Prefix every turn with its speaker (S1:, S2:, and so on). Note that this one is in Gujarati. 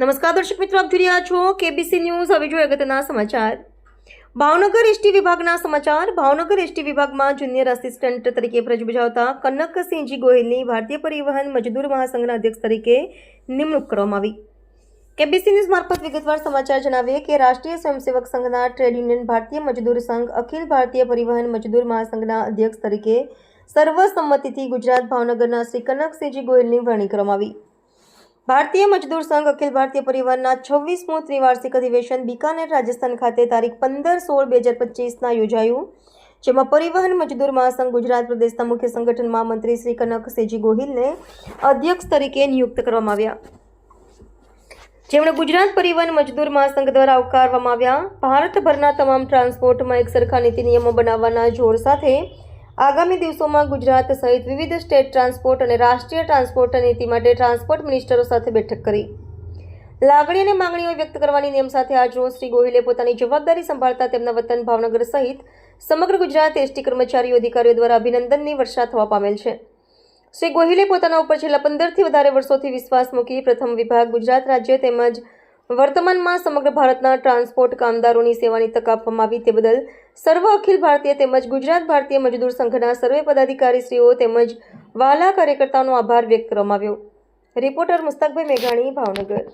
S1: નમસ્કાર દર્શક મિત્રો, આપ જોઈ રહ્યા છો કેબીસી ન્યૂઝ હવે જોઈએ અગત્યના સમાચાર. ભાવનગર એસટી વિભાગના સમાચાર. ભાવનગર એસટી વિભાગમાં જુનિયર આસિસ્ટન્ટ તરીકે ફરજ બજાવતા કનકસિંહજી ગોહિલની ભારતીય પરિવહન મજદૂર મહાસંઘના અધ્યક્ષ તરીકે નિમણૂક કરવામાં આવી. કેબીસી ન્યૂઝ મારફત વિગતવાર સમાચાર જણાવીએ કે રાષ્ટ્રીય સ્વયંસેવક સંઘના ટ્રેડ યુનિયન ભારતીય મજદૂર સંઘ, અખિલ ભારતીય પરિવહન મજદૂર મહાસંઘના અધ્યક્ષ તરીકે સર્વસંમતિથી ગુજરાત ભાવનગરના શ્રી કનકસિંહજી ગોયલની વરણી કરવામાં આવી. ભારતીય મજદૂર સંઘ અખિલ ભારતીય પરિવહનના છવ્વીસમું ત્રિવાર્ષિક અધિવેશન બિકાનેર, રાજસ્થાન ખાતે તારીખ પંદર સોળ બે હજાર પચીસના યોજાયું. જેમાં પરિવહન મજદૂર મહાસંઘ, ગુજરાત પ્રદેશના મુખ્ય સંગઠન મહામંત્રી શ્રી કનકસિંહજી ગોહિલને અધ્યક્ષ તરીકે નિયુક્ત કરવામાં આવ્યા. જેમણે ગુજરાત પરિવહન મજદૂર મહાસંઘ દ્વારા આવકારવામાં આવ્યા. ભારતભરના તમામ ટ્રાન્સપોર્ટમાં એક સરખા નીતિ નિયમો બનાવવાના જોર સાથે આગામી દિવસોમાં ગુજરાત સહિત વિવિધ સ્ટેટ ટ્રાન્સપોર્ટ અને રાષ્ટ્રીય ટ્રાન્સપોર્ટ નીતિ માટે ટ્રાન્સપોર્ટ મિનિસ્ટરો સાથે બેઠક કરી. લાગણી અને માંગણીઓ વ્યક્ત કરવાની નિયમ સાથે આજરોજ શ્રી ગોહિલે પોતાની જવાબદારી સંભાળતા તેમના વતન ભાવનગર સહિત સમગ્ર ગુજરાત એસટી કર્મચારીઓ અધિકારીઓ દ્વારા અભિનંદનની વર્ષા થવા પામેલ છે. શ્રી ગોહિલે પોતાના ઉપર છેલ્લા પંદરથી વધારે વર્ષોથી વિશ્વાસ મૂકી પ્રથમ વિભાગ ગુજરાત રાજ્ય તેમજ વર્તમાનમાં સમગ્ર ભારતના ટ્રાન્સપોર્ટ કામદારોની સેવાની તક આપવામાં આવી તે બદલ સર્વ અખિલ ભારતીય તેમજ ગુજરાત ભારતીય મજદૂર સંઘના સર્વે પદાધિકારીશ્રીઓ તેમજ વાલા કાર્યકર્તાઓનો આભાર વ્યક્ત કરવામાં આવ્યો. રિપોર્ટર મુસ્તાકભાઈ મેઘાણી, ભાવનગર.